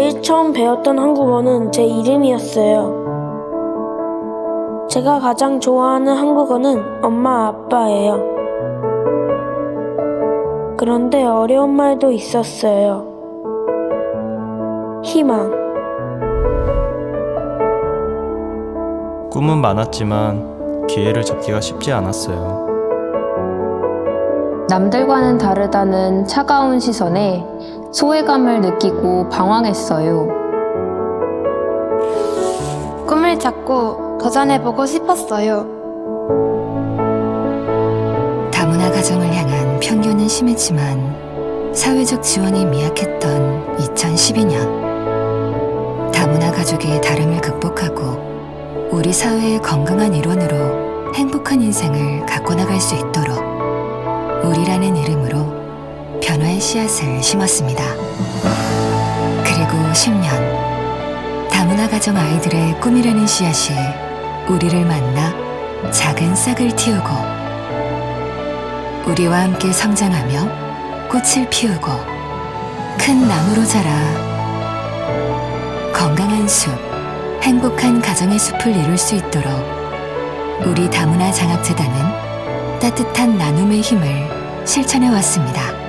제일 처음 배웠던 한국어는 제 이름이었어요. 제가 가장 좋아하는 한국어는 엄마 아빠예요. 그런데 어려운 말도 있었어요. 희망. 꿈은 많았지만 기회를 잡기가 쉽지 않았어요. 남들과는 다르다는 차가운 시선에 소외감을 느끼고 방황했어요. 꿈을 찾고 도전해보고 싶었어요. 다문화 가정을 향한 편견은 심했지만 사회적 지원이 미약했던 2012년 다문화 가족의 다름을 극복하고 우리 사회의 건강한 일원으로 행복한 인생을 갖고 나갈 수 있도록 우리라는 이름으로 변화의 씨앗을 심었습니다. 그리고 10년 다문화 가정 아이들의 꿈이라는 씨앗이 우리를 만나 작은 싹을 틔우고 우리와 함께 성장하며 꽃을 피우고 큰 나무로 자라 건강한 숲, 행복한 가정의 숲을 이룰 수 있도록 우리 다문화 장학재단은 따뜻한 나눔의 힘을 실천해 왔습니다.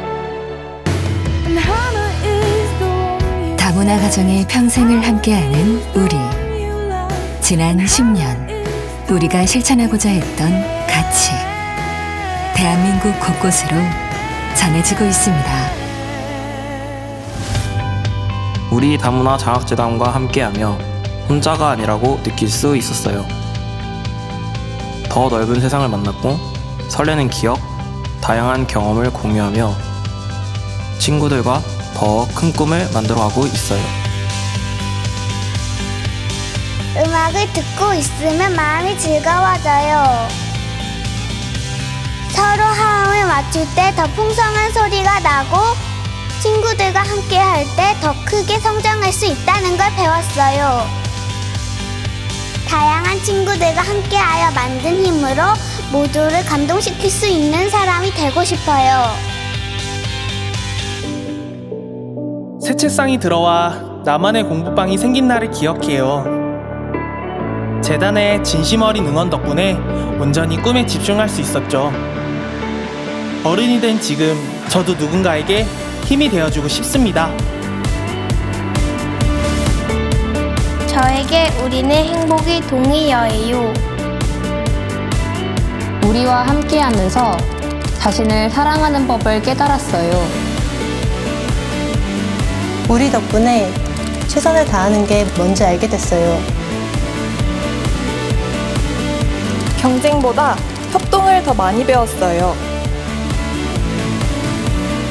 다문화 가정의 평생을 함께하는 우리. 지난 10년 우리가 실천하고자 했던 가치. 대한민국 곳곳으로 전해지고 있습니다. 우리 다문화 장학재단과 함께하며 혼자가 아니라고 느낄 수 있었어요. 더 넓은 세상을 만났고 설레는 기억, 다양한 경험을 공유하며 친구들과 더 큰 꿈을 만들어가고 있어요. 음악을 듣고 있으면 마음이 즐거워져요. 서로 하음을 맞출 때 더 풍성한 소리가 나고 친구들과 함께 할 때 더 크게 성장할 수 있다는 걸 배웠어요. 다양한 친구들과 함께하여 만든 힘으로 모두를 감동시킬 수 있는 사람이 되고 싶어요. 새 책상이 들어와 나만의 공부방이 생긴 날을 기억해요. 재단의 진심 어린 응원 덕분에 온전히 꿈에 집중할 수 있었죠. 어른이 된 지금 저도 누군가에게 힘이 되어주고 싶습니다. 저에게 우리는 행복이 동의어예요. 우리와 함께하면서 자신을 사랑하는 법을 깨달았어요. 우리 덕분에 최선을 다하는 게 뭔지 알게 됐어요. 경쟁보다 협동을 더 많이 배웠어요.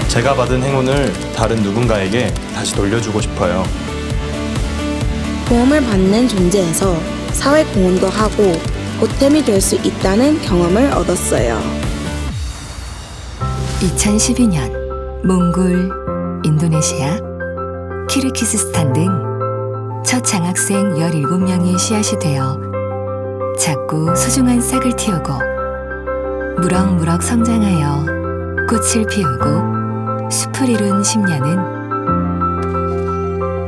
제가 받은 행운을 다른 누군가에게 다시 돌려주고 싶어요. 도움을 받는 존재에서 사회 공헌도 하고 보탬이 될 수 있다는 경험을 얻었어요. 2012년 몽골, 인도네시아, 키르키스스탄 등 첫 장학생 17명이 씨앗이 되어 작고 소중한 싹을 틔우고 무럭무럭 성장하여 꽃을 피우고 숲을 이룬 10년은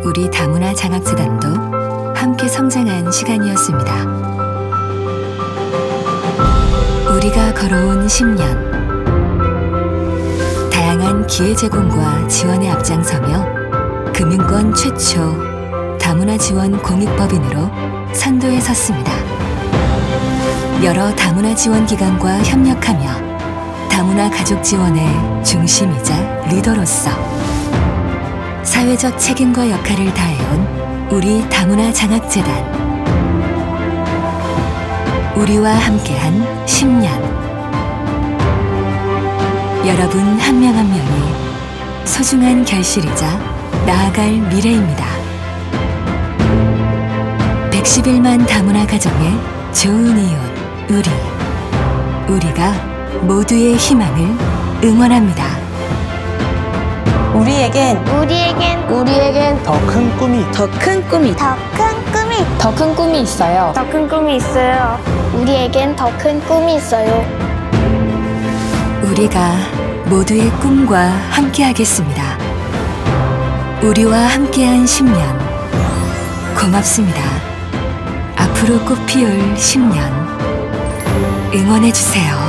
우리 다문화 장학재단도 함께 성장한 시간이었습니다. 우리가 걸어온 10년 다양한 기회 제공과 지원에 앞장서며 금융권 최초 다문화 지원 공익법인으로 선도에 섰습니다. 여러 다문화 지원 기관과 협력하며 다문화 가족 지원의 중심이자 리더로서 사회적 책임과 역할을 다해온 우리 다문화 장학재단 우리와 함께한 10년 여러분 한 명한 명이 소중한 결실이자 나아갈 미래입니다. 111만 다문화 가정의 좋은 이웃 우리 우리가 모두의 희망을 응원합니다. 우리에겐 우리에겐 우리에겐 더 큰 꿈이 더 큰 꿈이 더 큰 꿈이 더 큰 꿈이 있어요. 더 큰 꿈이 있어요. 우리에겐 더 큰 꿈이 있어요. 우리가 모두의 꿈과 함께하겠습니다. 우리와 함께한 10년 고맙습니다. 앞으로 꽃 피울 10년 응원해 주세요.